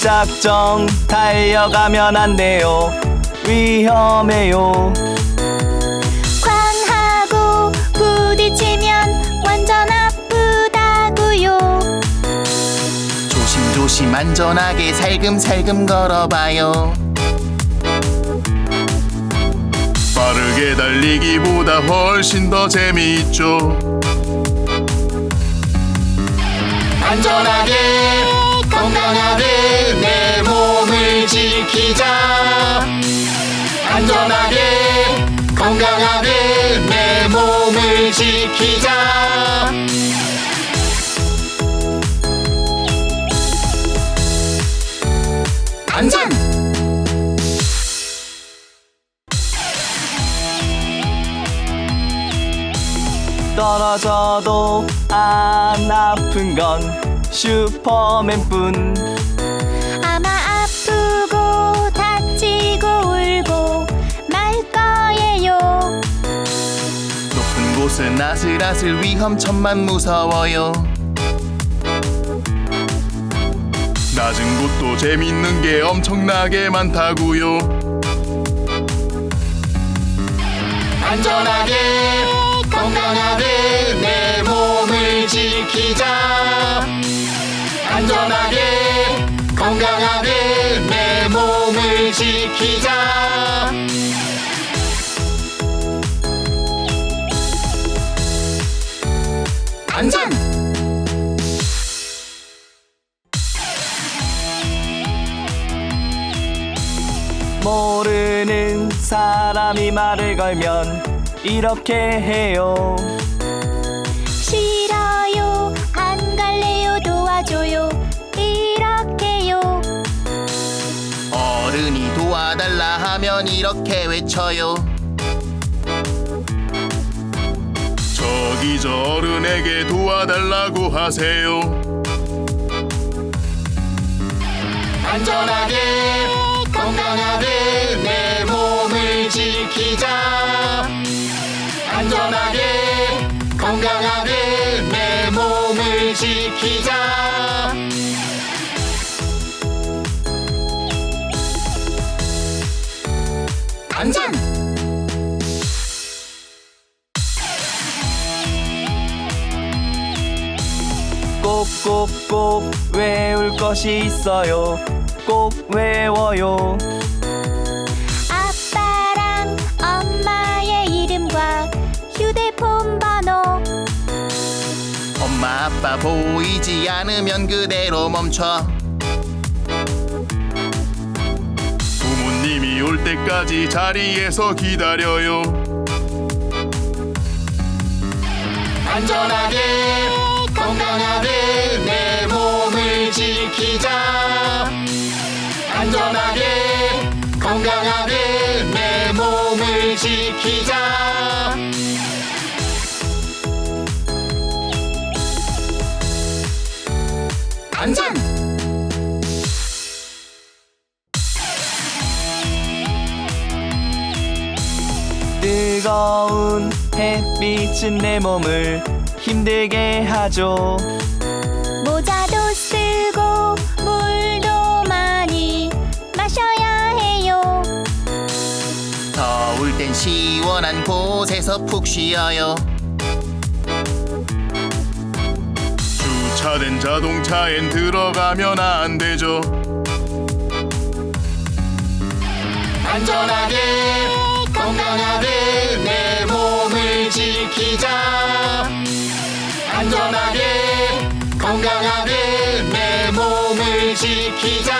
무작정 달려가면 안 돼요. 위험해요. 쾅하고 부딪히면 완전 아프다고요. 조심조심 안전하게 살금살금 걸어봐요. 빠르게 달리기보다 훨씬 더 재미있죠. 안전하게 안전하게 건강하게 내 몸을 지키자. 안전! 떨어져도 안 아픈 건 슈퍼맨뿐 높은 곳은 아슬아슬 위험 천만 무서워요. 낮은 곳도 재밌는 게 엄청나게 많다고요. 안전하게 건강하게 내 몸을 지키자. 안전하게 건강하게 내 몸을 지키자 모르는 사람이 말을 걸면 이렇게 해요. 싫어요. 안 갈래요. 도와줘요. 이렇게요. 어른이 도와달라 하면 이렇게 외쳐요. 저기 저 어른에게 도와달라고 하세요. 안전하게 건강하게 내 몸을 지키자. 안전하게 건강하게 내 몸을 지키자. 안전! 꼭꼭꼭 외울 것이 있어요 꼭 외워요. 아빠랑 엄마의 이름과 휴대폰 번호. 엄마 아빠 보이지 않으면 그대로 멈춰. 부모님이 올 때까지 자리에서 기다려요. 안전하게 건강하게 내 몸을 지키자 건강하게 내 몸을 지키자. 안전! 뜨거운 햇빛은 내 몸을 힘들게 하죠 곳에서 푹 쉬어요. 주차된 자동차엔 들어가면 안 되죠. 안전하게 건강하게 내 몸을 지키자. 안전하게 건강하게 내 몸을 지키자